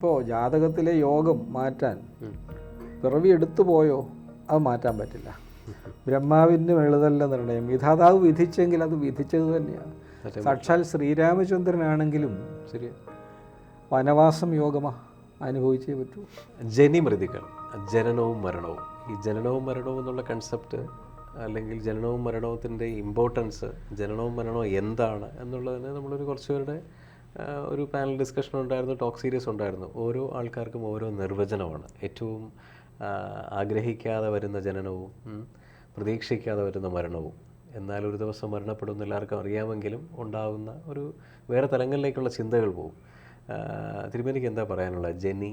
ഇപ്പോൾ ജാതകത്തിലെ യോഗം മാറ്റാൻ പിറവി എടുത്തു പോയോ? അത് മാറ്റാൻ പറ്റില്ല. ബ്രഹ്മാവിന്റെ എഴുതല്ല നിർണയം. വിധാതാവ് വിധിച്ചെങ്കിൽ അത് വിധിച്ചത് തന്നെയാണ്. സാക്ഷാൽ ശ്രീരാമചന്ദ്രനാണെങ്കിലും ശരി വനവാസം യോഗമാ അനുഭവിച്ചേ പറ്റൂ. ജനിമൃതികൾ ജനനവും മരണവും. ഈ ജനനവും മരണവും എന്നുള്ള കൺസെപ്റ്റ് അല്ലെങ്കിൽ ജനനവും മരണത്തിന്റെ ഇമ്പോർട്ടൻസ് ജനനവും മരണവും എന്താണ് എന്നുള്ളതിന് നമ്മളൊരു കുറച്ച് പേരുടെ ആ, ഒരു പാനൽ ഡിസ്കഷൻ ഉണ്ടായിരുന്നു ടോക്ക് സീരീസ് ഉണ്ടായിരുന്നു. ഓരോ ആൾക്കാർക്കും ഓരോ നിർവചനമാണ്. ഏറ്റവും ആഗ്രഹിക്കാതെ വരുന്ന ജനനവും പ്രതീക്ഷിക്കാതെ വരുന്ന മരണവും. എന്നാൽ ഒരു ദിവസം മരണപ്പെടുന്ന എല്ലാവർക്കും അറിയാമെങ്കിലും ഉണ്ടാകുന്ന ഒരു വേറെ തലങ്ങളിലേക്കുള്ള ചിന്തകൾ പോകും തിരുമേനിക്ക് എന്താ പറയാനുള്ള ജനി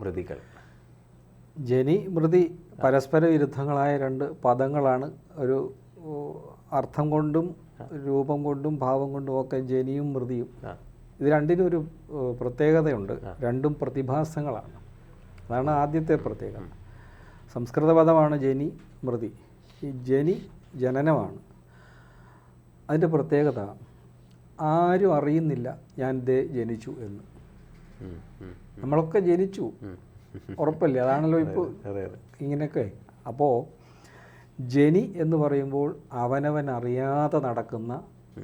മൃതികൾ. ജനി മൃതി പരസ്പര വിരുദ്ധങ്ങളായ രണ്ട് പദങ്ങളാണ് ഒരു അർത്ഥം കൊണ്ടും രൂപം കൊണ്ടും ഭാവം കൊണ്ടും ഒക്കെ ജനിയും മൃതിയും. ഇത് രണ്ടിനും ഒരു പ്രത്യേകതയുണ്ട്. രണ്ടും പ്രതിഭാസങ്ങളാണ്. അതാണ് ആദ്യത്തെ പ്രത്യേകത. സംസ്കൃത പദമാണ് ജനി മൃതി. ഈ ജനി ജനനമാണ്. അതിന്റെ പ്രത്യേകത ആരും അറിയുന്നില്ല ഞാൻ ദേ ജനിച്ചു എന്ന്. നമ്മളൊക്കെ ജനിച്ചു. ഉറപ്പല്ലേ? അതാണല്ലോ ഇപ്പോൾ ഇങ്ങനെയൊക്കെ. അപ്പോൾ ജനി എന്ന് പറയുമ്പോൾ അവനവൻ അറിയാതെ നടക്കുന്ന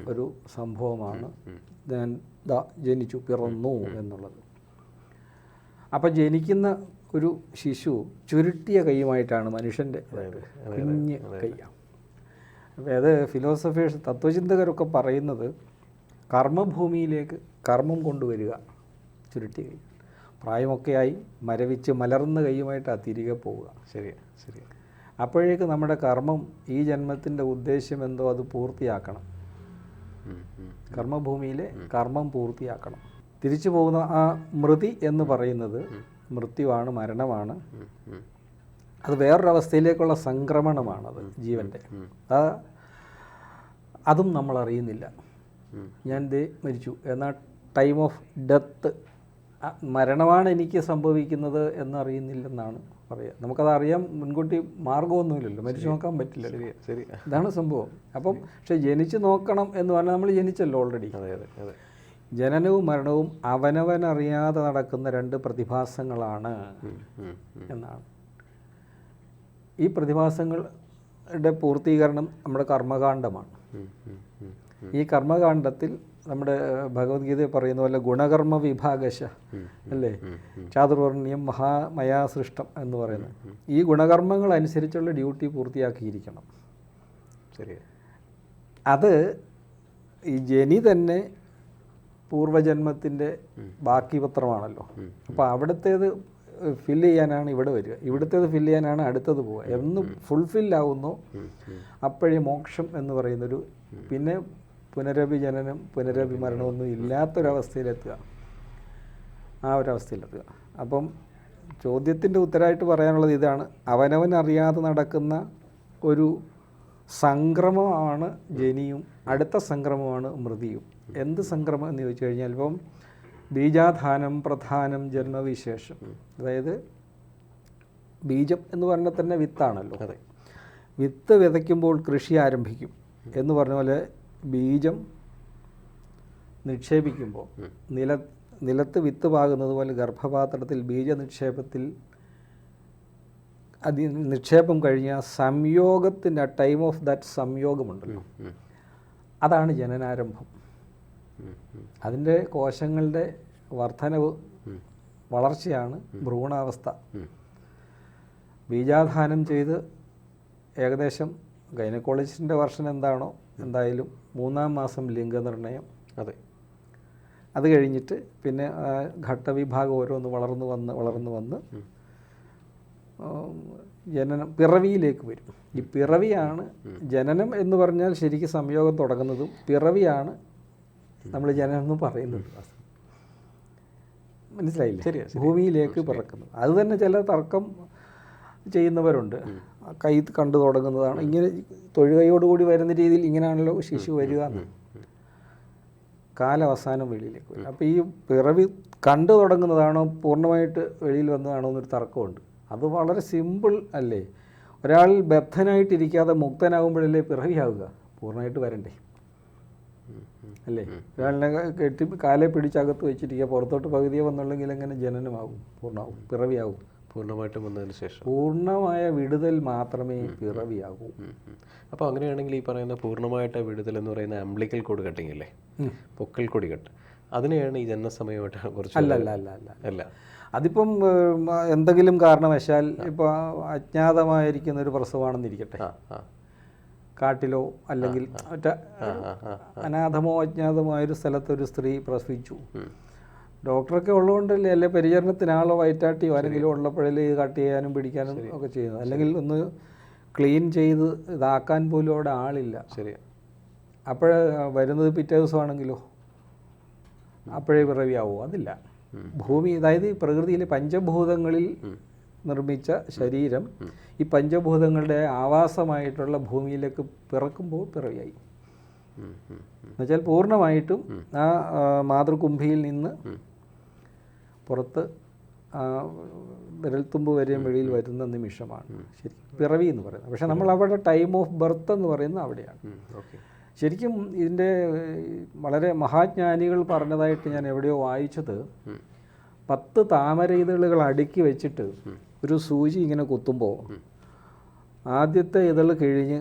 ഒരു സംഭവമാണ്. ഞാൻ ജനിച്ചു പിറന്നു എന്നുള്ളത്. അപ്പം ജനിക്കുന്ന ഒരു ശിശു ചുരുട്ടിയ കൈയുമായിട്ടാണ് മനുഷ്യന്റെ കുഞ്ഞ് കൈയാണ് അപ്പോൾ അത് ഫിലോസഫേഴ്സ് തത്വചിന്തകരൊക്കെ പറയുന്നത് കർമ്മഭൂമിയിലേക്ക് കർമ്മം കൊണ്ടുവരിക ചുരുട്ടിയ കൈ. പ്രായമൊക്കെയായി മരവിച്ച് മലർന്ന കൈയുമായിട്ടാണ് തിരികെ പോവുക. ശരിയാണ് ശരിയാ. അപ്പോഴേക്ക് നമ്മുടെ കർമ്മം ഈ ജന്മത്തിന്റെ ഉദ്ദേശ്യം എന്തോ അത് പൂർത്തിയാക്കണം. കർമ്മഭൂമിയിലെ കർമ്മം പൂർത്തിയാക്കണം. തിരിച്ചു പോകുന്ന ആ മൃതി എന്ന് പറയുന്നത് മൃത്യുവാണ് മരണമാണ്. അത് വേറൊരവസ്ഥയിലേക്കുള്ള സംക്രമണമാണത് ജീവന്റെ. ആ അതും നമ്മൾ അറിയുന്നില്ല. ഞാൻ ദേ മരിച്ചു. എന്നാൽ ടൈം ഓഫ് ഡെത്ത് മരണമാണ് എനിക്ക് സംഭവിക്കുന്നത് എന്നറിയുന്നില്ലെന്നാണ് പറയുക നമുക്കത് അറിയാൻ മുൻകൂട്ടി മാർഗമൊന്നുമില്ലല്ലോ മരിച്ചു നോക്കാൻ പറ്റില്ലല്ലോ ശരിയാ ശരി. ഇതാണ് സംഭവം. അപ്പം പക്ഷെ ജനിച്ച് നോക്കണം എന്ന് പറഞ്ഞാൽ നമ്മൾ ജനിച്ചല്ലോ ഓൾറെഡി അതെ അതെ അതെ. ജനനവും മരണവും അവനവനറിയാതെ നടക്കുന്ന രണ്ട് പ്രതിഭാസങ്ങളാണ്. എന്നാണ്. ഈ പ്രതിഭാസങ്ങളുടെ പൂർത്തീകരണം നമ്മുടെ ഉം. ഈ കർമ്മകാണ്ഡത്തിൽ നമ്മുടെ ഭഗവത്ഗീതയിൽ ഭഗവത്ഗീത പറയുന്ന പോലെ ഗുണകർമ്മ വിഭാഗശ അല്ലേ? ചാതുർവർണ്യം മഹാമയാ സൃഷ്ടം എന്ന് പറയുന്നത്. ഈ ഗുണകർമ്മങ്ങൾ അനുസരിച്ചുള്ള ഡ്യൂട്ടി പൂർത്തിയാക്കിയിരിക്കണം. ശരി. അത് ഈ ജനി തന്നെ പൂർവജന്മത്തിന്റെ ബാക്കി പത്രമാണല്ലോ അപ്പോൾ അവിടുത്തേത് ഫില്ല് ചെയ്യാനാണ് ഇവിടെ വരിക. ഇവിടുത്തേത് ഫില്ല് ചെയ്യാനാണ് അടുത്തത് പോവുക. എന്ന് ഫുൾഫില്ലാവുന്നു അപ്പോഴേ മോക്ഷം എന്ന് പറയുന്നൊരു പിന്നെ പുനരഭിജനനം പുനരഭിമരണമൊന്നും ഇല്ലാത്തൊരവസ്ഥയിലെത്തുക. ആ ഒരവസ്ഥയിലെത്തുക. അപ്പം ചോദ്യത്തിന്റെ ഉത്തരമായിട്ട് പറയാനുള്ളത് ഇതാണ്. അവനവൻ അറിയാതെ നടക്കുന്ന ഒരു സംക്രമമാണ് ജനിയും അടുത്ത സംക്രമമാണ് മൃതിയും. എന്ത് സംക്രമം എന്ന് ചോദിച്ചു കഴിഞ്ഞാൽ ഇപ്പം ബീജാധാനം പ്രധാനം ജന്മവിശേഷം. അതായത് ബീജം എന്ന് പറഞ്ഞാൽ തന്നെ വിത്താണല്ലോ. അതെ. വിത്ത് വിതയ്ക്കുമ്പോൾ കൃഷി ആരംഭിക്കും എന്ന് പറഞ്ഞ പോലെ ബീജം നിക്ഷേപിക്കുമ്പോൾ നില നിലത്ത് വിത്ത് പാകുന്നത് പോലെ ഗർഭപാത്രത്തിൽ ബീജ നിക്ഷേപത്തിൽ അതി നിക്ഷേപം കഴിഞ്ഞ സംയോഗത്തിന്റെ ടൈം ഓഫ് ദാറ്റ് സംയോഗമുണ്ടല്ലോ. അതാണ് ജനനാരംഭം. അതിന്റെ കോശങ്ങളുടെ വർധനവ് വളർച്ചയാണ് ഭ്രൂണാവസ്ഥ. ബീജാധാനം ചെയ്ത് ഏകദേശം ഗൈനക്കോളജിസ്റ്റിന്റെ വർഷൻ എന്താണോ എന്തായാലും മൂന്നാം മാസം ലിംഗനിർണയം. അതെ. അത് കഴിഞ്ഞിട്ട് പിന്നെ ഘട്ടവിഭാഗം ഓരോന്ന് വളർന്നു വന്ന് വളർന്നു വന്ന് ജനനം പിറവിയിലേക്ക് വരും. ഈ പിറവിയാണ് ജനനം എന്ന് പറഞ്ഞാൽ ശരിക്കും സംയോഗം തുടങ്ങുന്നതും പിറവിയാണ് നമ്മൾ ജനനം എന്ന് പറയുന്നത്. മനസ്സിലായില്ലേ? ശരി ഭൂമിയിലേക്ക് പിറക്കുന്നത്. അത് തന്നെ ചില തർക്കം ചെയ്യുന്നവരുണ്ട്. കൈ കണ്ടു തുടങ്ങുന്നതാണ്. ഇങ്ങനെ തൊഴുകയോടുകൂടി വരുന്ന രീതിയിൽ ഇങ്ങനെയാണല്ലോ ശിശു വരിക കാലവസാനം വെളിയിലേക്ക് വരും. അപ്പോൾ ഈ പിറവി കണ്ടു തുടങ്ങുന്നതാണോ പൂർണമായിട്ട് വെളിയിൽ വന്നതാണോ എന്നൊരു തർക്കമുണ്ട്. അത് വളരെ സിമ്പിൾ അല്ലേ? ഒരാൾ ബദ്ധനായിട്ടിരിക്കാതെ മുക്തനാകുമ്പോഴല്ലേ പിറവിയാവുക? പൂർണമായിട്ട് വരണ്ടേ? അല്ലേ? ഒരാളിനെ കെട്ടി കാലെ പിടിച്ചകത്ത് വെച്ചിരിക്കുക പുറത്തോട്ട് പകുതിയെ വന്നുള്ളെങ്കിൽ എങ്ങനെ ജനനമാകും? പൂർണമാകും പിറവിയാകും. പൂർണമായിട്ടും വന്നതിന് ശേഷം. പൂർണമായ വിടുതൽ മാത്രമേ പിറവിയാകൂ. അപ്പോൾ അങ്ങനെയാണെങ്കിൽ ഈ പറയുന്ന പൂർണമായിട്ട് വിടുതൽ എന്ന് പറയുന്ന അംബ്ലിക്കൽ കോഡ് കട്ടിങ് അല്ലേ പൊക്കൽ കൊടി കട്ട് അതിനെയാണ് ഈ ജനനസമയമായിട്ട് കുറച്ച് അല്ല അല്ല അല്ല അല്ല. അല്ല. അതിപ്പം എന്തെങ്കിലും കാരണവശാൽ ഇപ്പോൾ അജ്ഞാതമായിരിക്കുന്ന ഒരു പ്രസവമാണെന്നിരിക്കട്ടെ കാട്ടിലോ അല്ലെങ്കിൽ മറ്റേ അനാഥമോ അജ്ഞാതമോ ഒരു സ്ഥലത്ത് ഒരു സ്ത്രീ പ്രസവിച്ചു. ഡോക്ടറൊക്കെ ഉള്ളതുകൊണ്ടല്ലേ? അല്ലെ പരിചരണത്തിന് ആളോ വയറ്റാട്ടിയോ ആരെങ്കിലും ഉള്ളപ്പോഴല്ലേ ഇത് കട്ട് ചെയ്യാനും പിടിക്കാനും ഒക്കെ ചെയ്യുന്നത്. അല്ലെങ്കിൽ ഒന്ന് ക്ലീൻ ചെയ്ത് ഇതാക്കാൻ പോലും അവിടെ ആളില്ല. ശരി. അപ്പോഴ വരുന്നത് പിറ്റേ ദിവസമാണെങ്കിലോ? അപ്പോഴേ പിറവിയാവോ? അതില്ല. ഭൂമി അതായത് ഈ പ്രകൃതിയിലെ പഞ്ചഭൂതങ്ങളിൽ നിർമ്മിച്ച ശരീരം ഈ പഞ്ചഭൂതങ്ങളുടെ ആവാസമായിട്ടുള്ള ഭൂമിയിലേക്ക് പിറക്കുമ്പോൾ പിറവിയായി. എന്നുവെച്ചാൽ പൂർണമായിട്ടും ആ, മാതൃകുംഭിയിൽ നിന്ന് പുറത്ത് വിരൽത്തുമ്പ് വരെയും വെളിയിൽ വരുന്ന നിമിഷമാണ്. ശരി പിറവി എന്ന് പറയുന്നത്. പക്ഷേ നമ്മൾ അവിടെ ടൈം ഓഫ് ബർത്ത് എന്ന് പറയുന്നത് അവിടെയാണ്. ശരിക്കും ഇതിന്റെ വളരെ മഹാജ്ഞാനികൾ പറഞ്ഞതായിട്ട് ഞാൻ എവിടെയോ വായിച്ചത്. പത്ത് താമര ഇതളുകൾ അടുക്കി വെച്ചിട്ട് ഒരു സൂചി ഇങ്ങനെ കുത്തുമ്പോൾ ആദ്യത്തെ ഇതൾ കിഴിഞ്ഞ്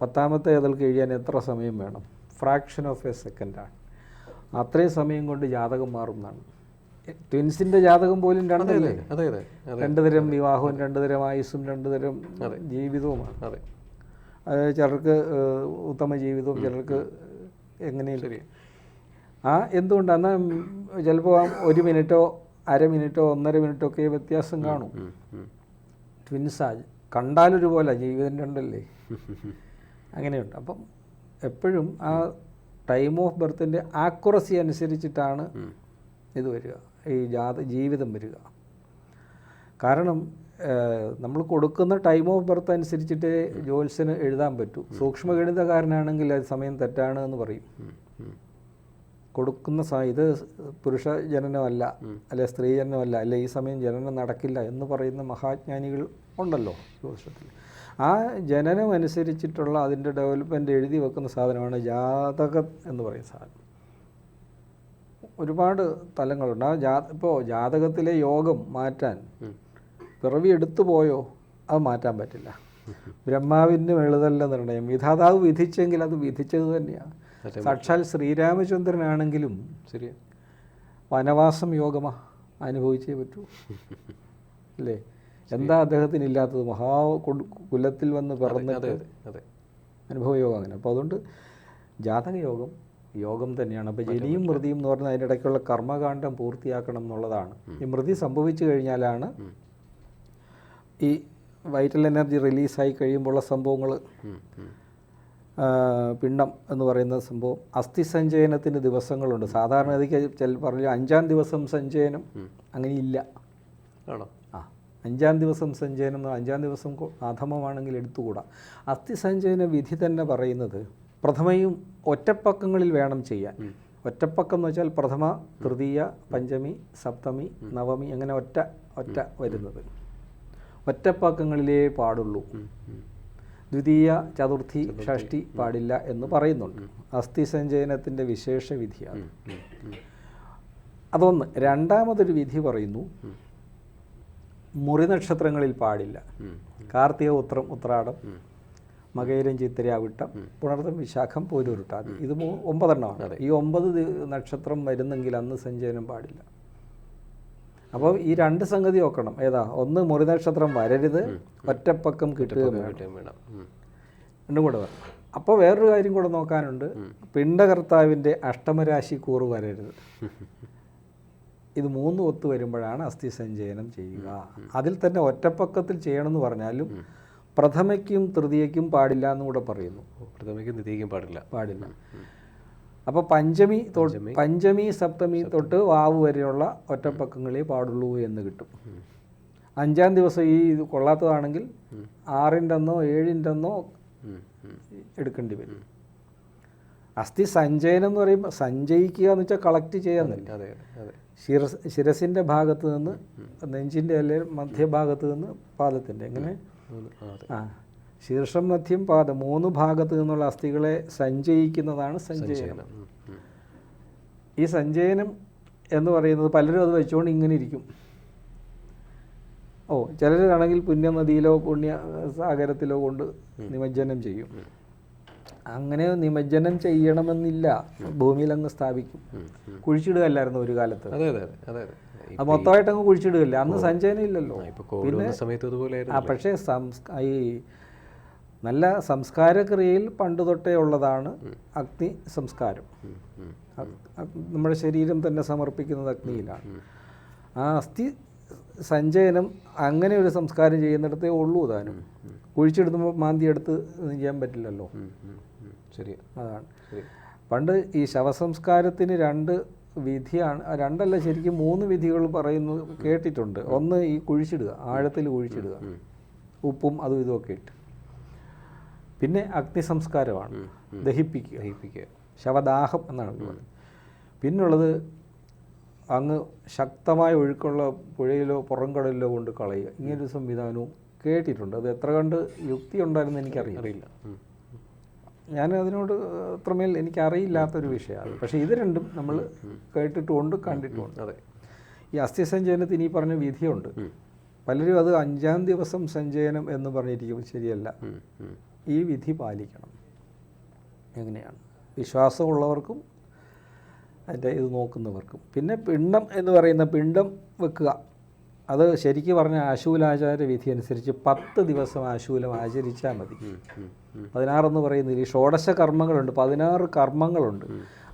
പത്താമത്തെ ഇതൾ കഴിയാൻ എത്ര സമയം വേണം? ഫ്രാക്ഷൻ ഓഫ് എ സെക്കൻഡാണ് അത്രയും സമയം കൊണ്ട് ജാതകം മാറും എന്നാണ് ട്വിൻസിന്റെ ജാതകം പോലും രണ്ടല്ലേ? അതെ രണ്ട് തരം വിവാഹവും രണ്ട് തരം ആയുസ്സും രണ്ടു തരം ജീവിതവുമാണ്. അതെ. അത് ചിലർക്ക് ഉത്തമ ജീവിതവും ചിലർക്ക് എങ്ങനെയും. ശരി ആ എന്തുകൊണ്ടാണ് ചിലപ്പോൾ ഒരു മിനിറ്റോ അര മിനിറ്റോ ഒന്നര മിനിറ്റോ ഒക്കെ വ്യത്യാസം കാണും. ട്വിൻസാ കണ്ടാലൊരുപോലെ ജീവിതം രണ്ടല്ലേ? അങ്ങനെയുണ്ട്. അപ്പം എപ്പോഴും ആ ടൈം ഓഫ് ബർത്തിന്റെ ആക്യുറസി അനുസരിച്ചിട്ടാണ് ഇത് വരിക. ഈ ജാത ജീവിതം വരിക. കാരണം നമ്മൾ കൊടുക്കുന്ന ടൈം ഓഫ് ബർത്ത് അനുസരിച്ചിട്ട് ജോത്സ്യന് എഴുതാൻ പറ്റൂ. സൂക്ഷ്മഗണിതകാരനാണെങ്കിൽ അത് സമയം തെറ്റാണ് എന്ന് പറയും. കൊടുക്കുന്ന ഇത് പുരുഷ ജനനമല്ല അല്ലെ സ്ത്രീ ജനനമല്ല അല്ലെ ഈ സമയം ജനനം നടക്കില്ല എന്ന് പറയുന്ന മഹാജ്ഞാനികൾ ഉണ്ടല്ലോ ജ്യോതിഷത്തിൽ ആ ജനനം അനുസരിച്ചിട്ടുള്ള അതിന്റെ ഡെവലപ്മെന്റ് എഴുതി വെക്കുന്ന സാധനമാണ് ജാതകം എന്ന് പറയുന്ന സാധനം. ഒരുപാട് തലങ്ങളുണ്ട്. ആ ജാ ഇപ്പോൾ ജാതകത്തിലെ യോഗം മാറ്റാൻ. പിറവി എടുത്തു പോയോ? അത് മാറ്റാൻ പറ്റില്ല. ബ്രഹ്മാവിന്റെ എഴുതല്ല നിർണയം. വിധാതാവ് വിധിച്ചെങ്കിൽ അത് വിധിച്ചത് തന്നെയാണ് സാക്ഷാൽ ശ്രീരാമചന്ദ്രനാണെങ്കിലും ശരി വനവാസം യോഗമാ അനുഭവിച്ചേ പറ്റൂ. അല്ലേ? എന്താ അദ്ദേഹത്തിന് ഇല്ലാത്തത് മഹാ കുലത്തിൽ വന്ന് പിറന്നിട്ട് അനുഭവയോഗം അങ്ങനെ. അപ്പോൾ അതുകൊണ്ട് ജാതകയോഗം യോഗം തന്നെയാണ്. അപ്പോൾ ജനിയും മൃതിയും എന്ന് പറഞ്ഞാൽ അതിനിടയ്ക്കുള്ള കർമ്മകാന്ഡം പൂർത്തിയാക്കണം എന്നുള്ളതാണ്. ഈ മൃതി സംഭവിച്ചു കഴിഞ്ഞാലാണ് ഈ വൈറ്റൽ എനർജി റിലീസായി കഴിയുമ്പോഴുള്ള സംഭവങ്ങൾ. പിണ്ഡം എന്ന് പറയുന്ന സംഭവം. അസ്ഥി സഞ്ചയനത്തിന് ദിവസങ്ങളുണ്ട്. സാധാരണഗതിക്ക് ചില പറഞ്ഞു അഞ്ചാം ദിവസം സഞ്ചയനം അങ്ങനെ ഇല്ല ആണോ? ആ അഞ്ചാം ദിവസം സഞ്ചയനം അഞ്ചാം ദിവസം അധമമാണെങ്കിൽ എടുത്തുകൂടാ. അസ്ഥി സഞ്ചയന വിധി തന്നെ പറയുന്നത് പ്രഥമയും ഒറ്റപ്പക്കങ്ങളിൽ വേണം ചെയ്യാൻ. ഒറ്റപ്പക്കം എന്ന് വെച്ചാൽ പ്രഥമ തൃതീയ പഞ്ചമി സപ്തമി നവമി അങ്ങനെ ഒറ്റ ഒറ്റ വരുന്നത്. ഒറ്റപ്പക്കങ്ങളിലേ പാടുള്ളൂ. ദ്വിതീയ ചതുർത്ഥി ഷഷ്ടി പാടില്ല എന്ന് പറയുന്നുണ്ട്. അസ്ഥി സഞ്ചയനത്തിന്റെ വിശേഷ വിധിയാണ്. അതൊന്ന് രണ്ടാമതൊരു വിധി പറയുന്നു. മുറി നക്ഷത്രങ്ങളിൽ പാടില്ല. കാർത്തിക ഉത്രം ഉത്രാടം. മകയിരം ചിത്തിര അവിട്ടം പുണർത്തം വിശാഖം പോരൂരുട്ടാതി. ഇത് ഒമ്പതെണ്ണമാണ്. ഈ ഒമ്പത് നക്ഷത്രം വരുന്നെങ്കിൽ അന്ന് സഞ്ചയനം പാടില്ല. അപ്പോൾ ഈ രണ്ട് സംഗതി നോക്കണം ഏതാ? ഒന്ന് മുറി നക്ഷത്രം വരരുത് ഒറ്റപ്പക്കം കിട്ടുകയും വേണം. രണ്ടും കൂടെ അപ്പോൾ വേറൊരു കാര്യം കൂടെ നോക്കാനുണ്ട്. പിണ്ടകർത്താവിന്റെ അഷ്ടമരാശി കൂറ് വരരുത്. ഇത് മൂന്ന് ഒത്തു വരുമ്പോഴാണ് അസ്ഥി സഞ്ചയനം ചെയ്യുക. അതിൽ തന്നെ ഒറ്റപ്പക്കത്തിൽ ചെയ്യണമെന്ന് പറഞ്ഞാലും പ്രഥമയ്ക്കും തൃതീയയ്ക്കും പാടില്ല എന്നും കൂടെ പറയുന്നു. പ്രഥമയ്ക്കും തൃതീയയ്ക്കും പാടില്ല. പാടില്ല. അപ്പോൾ പഞ്ചമി തൊട്ട് പഞ്ചമി. സപ്തമി തൊട്ട് വാവ് വരെയുള്ള ഒറ്റപ്പക്കങ്ങളെ പാടുള്ളൂ എന്ന് കിട്ടും. അഞ്ചാം ദിവസം ഈ ഇത് കൊള്ളാത്തതാണെങ്കിൽ ആറിന്റെ അന്നോ ഏഴിന്റെ അന്നോ. എടുക്കേണ്ടി വരും. അസ്ഥി സഞ്ചയനം എന്ന് പറയുമ്പോൾ സഞ്ചയിക്കുക എന്ന് വെച്ചാൽ കളക്ട് അതെ ശിരസ് ശിരസിന്റെ ഭാഗത്ത് നിന്ന് നെഞ്ചിന്റെ അല്ലെങ്കിൽ മധ്യഭാഗത്ത് നിന്ന് പാദത്തിന്റെ എങ്ങനെ? ആ, ശീർഷം മധ്യം പാദം മൂന്ന് ഭാഗത്ത് നിന്നുള്ള അസ്ഥികളെ സഞ്ചയിക്കുന്നതാണ് സഞ്ചയനം. ഈ സഞ്ചയനം എന്ന് പറയുന്നത് പലരും അത് വെച്ചുകൊണ്ട് ഇങ്ങനെ ഇരിക്കും. ഓ ചിലരാണെങ്കിൽ പുണ്യനദിയിലോ പുണ്യ സാഗരത്തിലോ കൊണ്ട് നിമജ്ജനം ചെയ്യും. അങ്ങനെ നിമജ്ജനം ചെയ്യണമെന്നില്ല. ഭൂമിയിൽ അങ്ങ് സ്ഥാപിക്കും. കുഴിച്ചിടുകയല്ലായിരുന്നു ഒരു കാലത്ത്. അതെ അതെ അതെ. അതെ മൊത്തമായിട്ട് അങ്ങ് കുഴിച്ചിടുകയില്ല? അന്ന് സഞ്ചയനം ഇല്ലല്ലോ. പിന്നെ സമയത്ത് ആ പക്ഷേ സംസ്ക ഈ നല്ല സംസ്കാരക്രിയയിൽ പണ്ട് തൊട്ടേ ഉള്ളതാണ് അഗ്നി സംസ്കാരം. നമ്മുടെ ശരീരം തന്നെ സമർപ്പിക്കുന്നത് അഗ്നിയിലാണ്. ആ അസ്ഥി സഞ്ചയനം അങ്ങനെ ഒരു സംസ്കാരം ചെയ്യുന്നിടത്തേ ഉള്ളൂ താനും. കുഴിച്ചെടുത്തുമ്പോൾ മാന്തി എടുത്ത് ചെയ്യാൻ പറ്റില്ലല്ലോ. ശരിയാ. അതാണ്. ശരി. പണ്ട് ഈ ശവസംസ്കാരത്തിന് രണ്ട് വിധിയാണ് രണ്ടല്ല ശരിക്കും മൂന്ന് വിധികൾ പറയുന്നു കേട്ടിട്ടുണ്ട്. ഒന്ന് ഈ കുഴിച്ചിടുക ആഴത്തിൽ കുഴിച്ചിടുക. ഉപ്പും അതും ഇതുമൊക്കെ ഇട്ട്. പിന്നെ അഗ്നി സംസ്കാരമാണ്. ദഹിപ്പിക്കുക ദഹിപ്പിക്കുക ശവദാഹം എന്നാണ് പറയുന്നത്. പിന്നുള്ളത് അങ്ങ് ശക്തമായ ഒഴുക്കുള്ള പുഴയിലോ പുറംകടലിലോ കൊണ്ട് കളയുക. ഇങ്ങനൊരു സംവിധാനവും കേട്ടിട്ടുണ്ട്. അത് എത്ര കണ്ട് യുക്തി ഉണ്ടായിരുന്നു എനിക്കറിയില്ല. അറിയില്ല. ഞാൻ അതിനോട് അത്രമേൽ എനിക്കറിയില്ലാത്തൊരു വിഷയമാണ്. പക്ഷേ ഇത് രണ്ടും നമ്മൾ കേട്ടിട്ടുമുണ്ട് കണ്ടിട്ടുമുണ്ട്. അതെ. ഈ അസ്ഥിസഞ്ചയനത്തിന് ഇനി പറഞ്ഞ വിധിയുണ്ട്. പലരും അത് അഞ്ചാം ദിവസം സഞ്ചയനം എന്ന് പറഞ്ഞിരിക്കും ശരിയല്ല. ഈ വിധി പാലിക്കണം. എങ്ങനെയാണ്? വിശ്വാസമുള്ളവർക്കും അതിന്റെ ഇത് നോക്കുന്നവർക്കും. പിന്നെ പിണ്ഡം എന്ന് പറയുന്ന പിണ്ഡം വെക്കുക. അത് ശരിക്കും പറഞ്ഞ ആശൂലാചാര വിധി അനുസരിച്ച് പത്ത് ദിവസം ആശൂലം ആചരിച്ചാൽ മതി. പതിനാറെന്ന് പറയുന്നതിൽ ഈ ഷോഡശ കർമ്മങ്ങളുണ്ട്. പതിനാറ് കർമ്മങ്ങളുണ്ട്.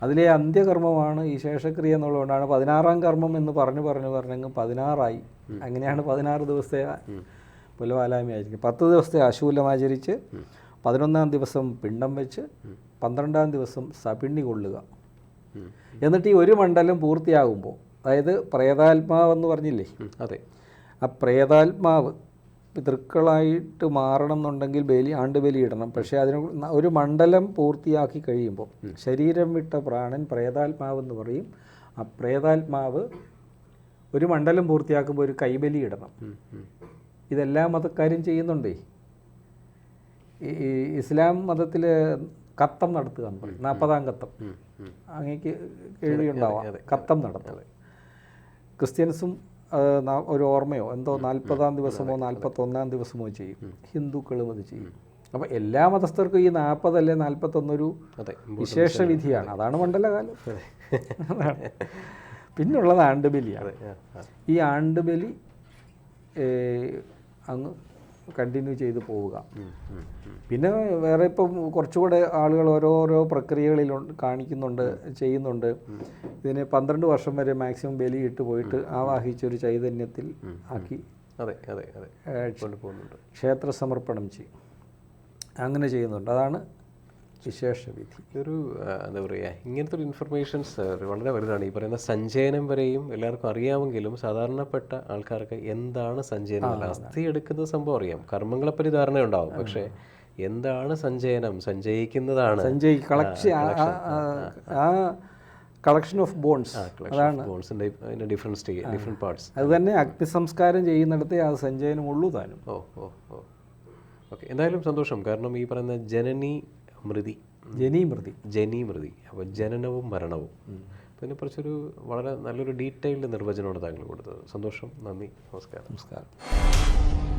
അതിലെ അന്ത്യകർമ്മമാണ് ഈ ശേഷക്രിയ എന്നുള്ളതുകൊണ്ടാണ് പതിനാറാം കർമ്മം എന്ന് പറഞ്ഞു പറഞ്ഞു പറഞ്ഞെങ്കിൽ പതിനാറായി. അങ്ങനെയാണ് പതിനാറ് ദിവസത്തെ പുലവാലായ്മയായിരിക്കും പത്ത് ദിവസത്തെ ആശൂലം ആചരിച്ച് പതിനൊന്നാം ദിവസം പിണ്ടം വെച്ച് പന്ത്രണ്ടാം ദിവസം സപിണ്ണി കൊള്ളുക. എന്നിട്ട് ഈ ഒരു മണ്ഡലം പൂർത്തിയാകുമ്പോൾ അതായത് പ്രേതാത്മാവെന്ന് പറഞ്ഞില്ലേ? അതെ. ആ പ്രേതാത്മാവ് പിതൃക്കളായിട്ട് മാറണം എന്നുണ്ടെങ്കിൽ ബലി ആണ്ടുബലി ഇടണം. പക്ഷേ അതിന് ഒരു മണ്ഡലം പൂർത്തിയാക്കി കഴിയുമ്പോൾ ശരീരം വിട്ട പ്രാണൻ പ്രേതാത്മാവ് എന്ന് പറയും. ആ പ്രേതാത്മാവ് ഒരു മണ്ഡലം പൂർത്തിയാക്കുമ്പോൾ ഒരു കൈബലി ഇടണം. ഇതെല്ലാ മതക്കാരും ചെയ്യുന്നുണ്ടേ. ഈ ഇസ്ലാം മതത്തിൽ കത്തം നടത്തുക എന്ന് പറയും. നാൽപ്പതാം കത്തം. അങ്ങേക്ക് അതെ, കത്തം നടത്തുക. ക്രിസ്ത്യൻസും ഒരു ഓർമ്മയോ? എന്തോ നാൽപ്പതാം ദിവസമോ നാൽപ്പത്തൊന്നാം ദിവസമോ ചെയ്യും. ഹിന്ദുക്കളും അത് ചെയ്യും. അപ്പോൾ എല്ലാ മതസ്ഥർക്കും ഈ നാൽപ്പതല്ലേ നാൽപ്പത്തൊന്നൊരു വിശേഷ വിധിയാണ്. അതാണ് മണ്ഡലകാലം അതാണ്. പിന്നുള്ളത് ആണ്ടുബലിയാണ്. ഈ ആണ്ടുബലി അങ്ങ് കണ്ടിന്യൂ ചെയ്ത് പോവുക. പിന്നെ വേറെ ഇപ്പം കുറച്ചുകൂടെ ആളുകൾ ഓരോരോ പ്രക്രിയകളിൽ കാണിക്കുന്നുണ്ട് ചെയ്യുന്നുണ്ട്. ഇതിന് പന്ത്രണ്ട് വർഷം വരെ മാക്സിമം ബലിയിട്ട് പോയിട്ട് ആവാഹിച്ചൊരു ചൈതന്യത്തിൽ ആക്കി അതെ അതെ അതെ. ക്ഷേത്ര സമർപ്പണം ചെയ്യും. അങ്ങനെ ചെയ്യുന്നുണ്ട്. അതാണ് വിശേഷ വിധി ഇതൊരു ആ, എന്താ പറയുക ഇങ്ങനത്തെ ഒരു ഇൻഫർമേഷൻസ് വളരെ വലുതാണ്. ഈ പറയുന്ന സഞ്ചയനം വരെയും എല്ലാവർക്കും അറിയാമെങ്കിലും സാധാരണപ്പെട്ട ആൾക്കാർക്ക് എന്താണ് സഞ്ചയനം? അല്ല അസ്ഥി എടുക്കുന്ന സംഭവം അറിയാം. കർമ്മങ്ങളെപ്പറ്റി ധാരണ ഉണ്ടാവും. പക്ഷേ എന്താണ് സഞ്ചയനം? സഞ്ചയിക്കുന്നതാണ്. കളക്ഷൻ ആ കളക്ഷൻ ഓഫ് ബോൺസ് അതാണ്. ഡിഫറെന്റ് പാർട്സ് അത് തന്നെ അഗ്നി സംസ്കാരം ചെയ്യുന്നിടത്തെ ആ സഞ്ചയനം ഉള്ളൂ താനും. ഓ ഓ ഓ. ഓക്കെ. എന്തായാലും സന്തോഷം. കാരണം ഈ പറയുന്ന ജനനി മൃതി. ജനീമൃതി ജനി മൃതി. അപ്പോൾ ജനനവും മരണവും. ഇതിനെക്കുറിച്ചൊരു വളരെ നല്ലൊരു ഡീറ്റെയിൽഡ് നിർവചനമാണ് താങ്കൾ കൊടുത്തത്. സന്തോഷം. നന്ദി. നമസ്കാരം. നമസ്കാരം.